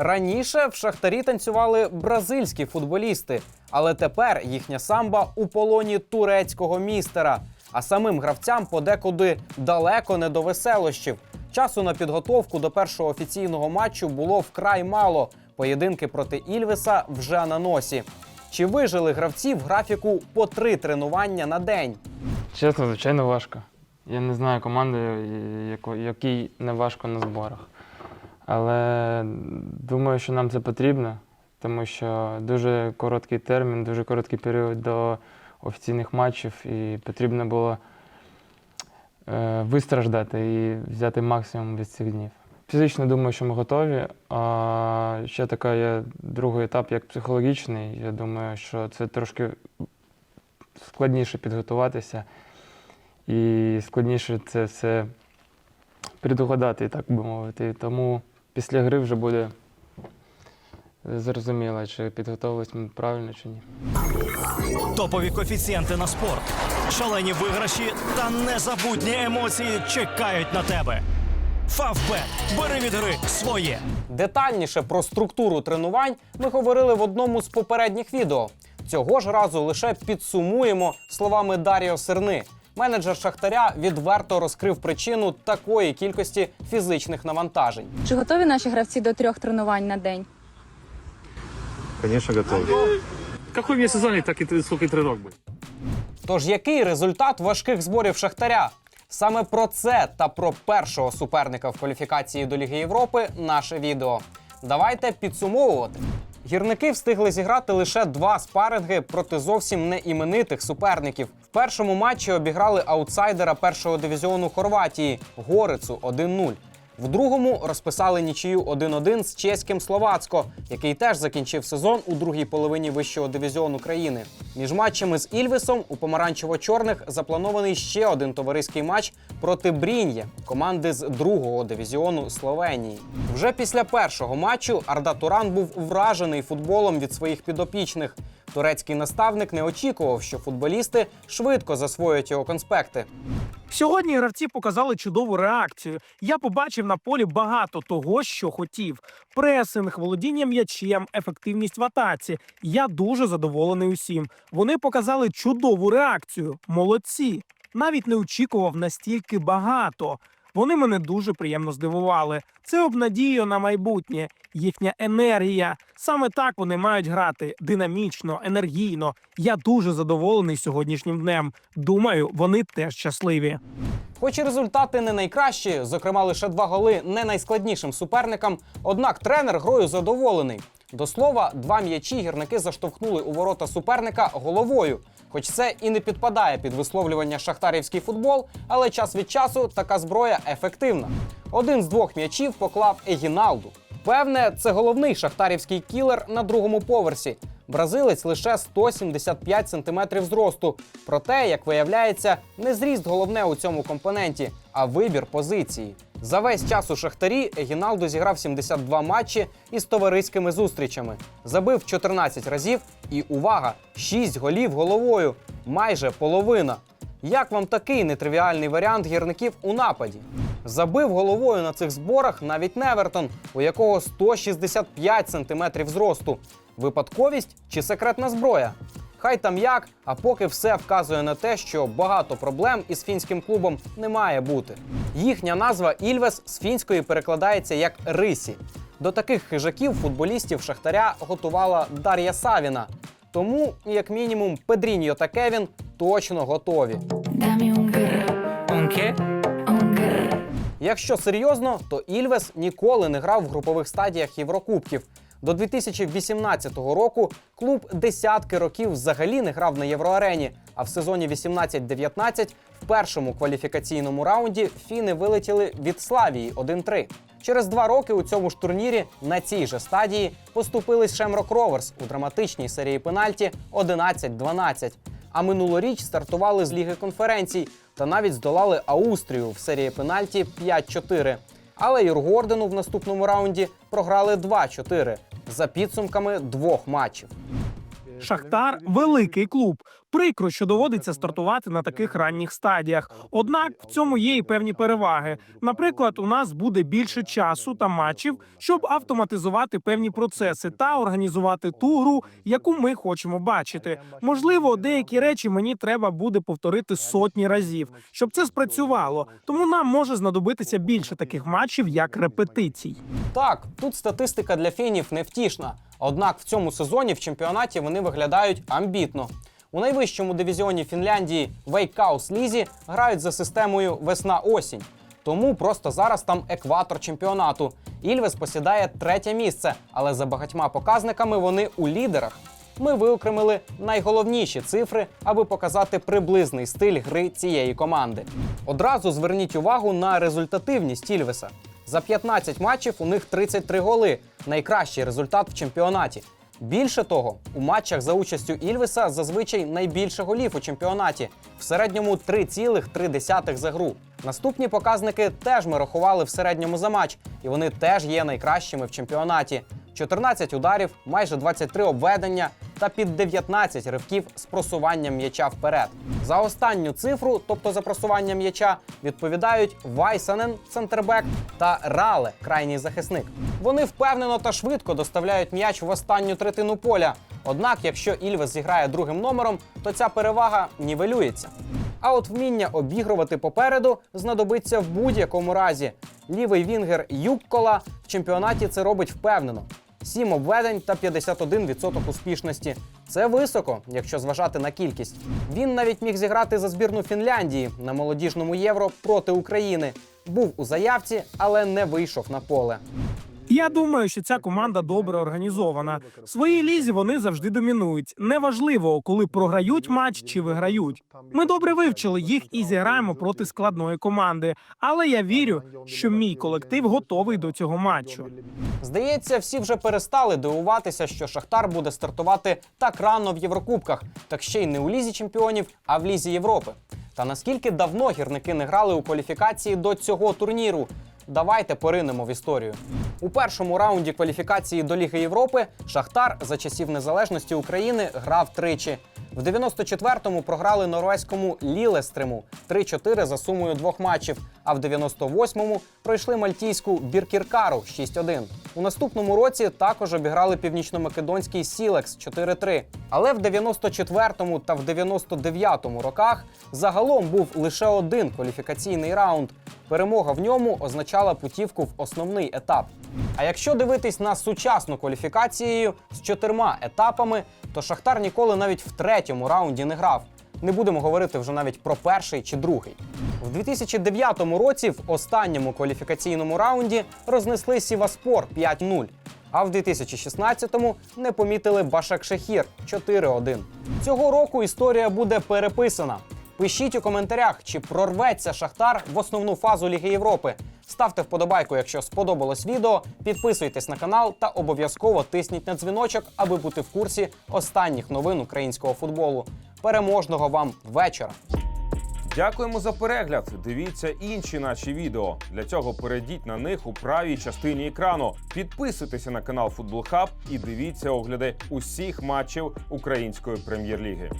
Раніше в шахтарі танцювали бразильські футболісти, але тепер їхня самба у полоні турецького містера. А самим гравцям подекуди далеко не до веселощів. Часу на підготовку до першого офіційного матчу було вкрай мало. Поєдинки проти Ільвеса вже на носі. Чи вижили гравці в графіку по три тренування на день? Чесно, звичайно, важко. Я не знаю команди, якій не важко на зборах. Але думаю, що нам це потрібно, тому що дуже короткий термін, дуже короткий період до офіційних матчів, і потрібно було е, вистраждати і взяти максимум від цих днів. Фізично думаю, що ми готові. А ще така є другий етап, як психологічний. Я думаю, що це трошки складніше підготуватися і складніше це все предугадати, так би мовити. Тому після гри вже буде зрозуміло, чи підготовились ми правильно чи ні. Топові коефіцієнти на спорт, шалені виграші та незабутні емоції чекають на тебе. Фавбет. Бери від гри своє. Детальніше про структуру тренувань ми говорили в одному з попередніх відео. Цього ж разу лише підсумуємо словами Даріо Серни. Менеджер Шахтаря відверто розкрив причину такої кількості фізичних навантажень. Чи готові наші гравці до трьох тренувань на день? Конечно, готовы. Какой весь сезон, так и сколько и тренировок будет. Тож який результат важких зборів Шахтаря? Саме про це та про першого суперника в кваліфікації до Ліги Європи наше відео. Давайте підсумовувати. Гірники встигли зіграти лише два спаринги проти зовсім неіменитих суперників. В першому матчі обіграли аутсайдера першого дивізіону Хорватії Горицу 1-0. В другому розписали нічию 1-1 з чеським Словацько, який теж закінчив сезон у другій половині вищого дивізіону країни. Між матчами з Ільвесом у помаранчево-чорних запланований ще один товариський матч проти Брін'є, команди з другого дивізіону Словенії. Вже після першого матчу Арда Туран був вражений футболом від своїх підопічних. Турецький наставник не очікував, що футболісти швидко засвоюють його конспекти. Сьогодні гравці показали чудову реакцію. Я побачив на полі багато того, що хотів: пресинг, володіння м'ячем, ефективність в атаці. Я дуже задоволений усім. Вони показали чудову реакцію. Молодці. Навіть не очікував настільки багато. Вони мене дуже приємно здивували. Це обнадіює на майбутнє. Їхня енергія. Саме так вони мають грати динамічно, енергійно. Я дуже задоволений сьогоднішнім днем. Думаю, вони теж щасливі. Хоч і результати не найкращі, зокрема лише два голи не найскладнішим суперникам, однак тренер грою задоволений. До слова, два м'ячі гірники заштовхнули у ворота суперника головою. Хоч це і не підпадає під висловлювання шахтарівський футбол, але час від часу така зброя ефективна. Один з двох м'ячів поклав Егіналду. Певне, це головний шахтарівський кілер на другому поверсі. Бразилець лише 175 сантиметрів зросту. Проте, як виявляється, не зріст головне у цьому компоненті, а вибір позиції. За весь час у Шахтарі Егіналдо зіграв 72 матчі із товариськими зустрічами. Забив 14 разів і увага! 6 голів головою. Майже половина. Як вам такий нетривіальний варіант гірників у нападі? Забив головою на цих зборах навіть Невертон, у якого 165 сантиметрів зросту. Випадковість чи секретна зброя? Хай там як, а поки все вказує на те, що багато проблем із фінським клубом не має бути. Їхня назва Ільвес з фінської перекладається як Рисі. До таких хижаків футболістів Шахтаря готувала Дар'я Савіна. Тому, як мінімум, Педріньо та Кевін точно готові. Якщо серйозно, то Ільвес ніколи не грав в групових стадіях Єврокубків. До 2018 року клуб десятки років взагалі не грав на євроарені. А в сезоні 18-19 в першому кваліфікаційному раунді фіни вилетіли від Славії 1-3. Через два роки у цьому ж турнірі на цій же стадії поступились Шемрок Роверс у драматичній серії пенальті 11-12. А минулоріч стартували з Ліги конференцій та навіть здолали Аустрію в серії пенальті 5-4. Але Юргордену в наступному раунді програли 2-4 за підсумками двох матчів. Шахтар великий клуб. Прикро, що доводиться стартувати на таких ранніх стадіях. Однак в цьому є і певні переваги. Наприклад, у нас буде більше часу та матчів, щоб автоматизувати певні процеси та організувати ту гру, яку ми хочемо бачити. Можливо, деякі речі мені треба буде повторити сотні разів, щоб це спрацювало. Тому нам може знадобитися більше таких матчів, як репетицій. Так, тут статистика для фінів невтішна. Однак в цьому сезоні в чемпіонаті вони виглядають амбітно. У найвищому дивізіоні Фінляндії Вейкаус Лізі грають за системою весна-осінь. Тому просто зараз там екватор чемпіонату. Ільвес посідає третє місце, але за багатьма показниками вони у лідерах. Ми виокремили найголовніші цифри, аби показати приблизний стиль гри цієї команди. Одразу зверніть увагу на результативність Ільвеса. За 15 матчів у них 33 голи найкращий результат в чемпіонаті. Більше того, у матчах за участю Ільвеса зазвичай найбільше голів у чемпіонаті в середньому 3,3 за гру. Наступні показники теж ми рахували в середньому за матч, і вони теж є найкращими в чемпіонаті. 14 ударів, майже 23 обведення та під 19 ривків з просуванням м'яча вперед. За останню цифру, тобто за просування м'яча, відповідають Вайсанен, центрбек, та Рале, крайній захисник. Вони впевнено та швидко доставляють м'яч в останню третину поля. Однак, якщо Ільвес зіграє другим номером, то ця перевага нівелюється. А от вміння обігрувати попереду знадобиться в будь-якому разі. Лівий вінгер Юккола в чемпіонаті це робить впевнено. 7 обведень та 51% успішності. Це високо, якщо зважати на кількість. Він навіть міг зіграти за збірну Фінляндії на молодіжному євро проти України. Був у заявці, але не вийшов на поле. Я думаю, що ця команда добре організована. В своїй лізі вони завжди домінують. Неважливо, коли програють матч чи виграють. Ми добре вивчили їх і зіграємо проти складної команди. Але я вірю, що мій колектив готовий до цього матчу. Здається, всі вже перестали дивуватися, що Шахтар буде стартувати так рано в Єврокубках, так ще й не у лізі чемпіонів, а в лізі Європи. Та наскільки давно гірники не грали у кваліфікації до цього турніру? Давайте поринемо в історію. У першому раунді кваліфікації до Ліги Європи Шахтар за часів незалежності України грав тричі. В 94-му програли норвезькому Лілестриму 3-4 за сумою двох матчів. А в 98-му пройшли мальтійську Біркіркару 6-1. У наступному році також обіграли північно-македонський Сілекс 4-3. Але в 94-му та в 99-му роках загалом був лише один кваліфікаційний раунд. Перемога в ньому означала путівку в основний етап. А якщо дивитись на сучасну кваліфікацію з чотирма етапами, то Шахтар ніколи навіть в третьому раунді не грав. Не будемо говорити вже навіть про перший чи другий. В 2009 році в останньому кваліфікаційному раунді рознесли Сіваспор 5-0. А в 2016-му не помітили Башак Шехір 4-1. Цього року історія буде переписана. Пишіть у коментарях, чи прорветься Шахтар в основну фазу Ліги Європи. Ставте вподобайку, якщо сподобалось відео, підписуйтесь на канал та обов'язково тисніть на дзвіночок, аби бути в курсі останніх новин українського футболу. Переможного вам вечора! Дякуємо за перегляд. Дивіться інші наші відео. Для цього перейдіть на них у правій частині екрану. Підписуйтеся на канал Футбол Хаб і дивіться огляди усіх матчів української прем'єр-ліги.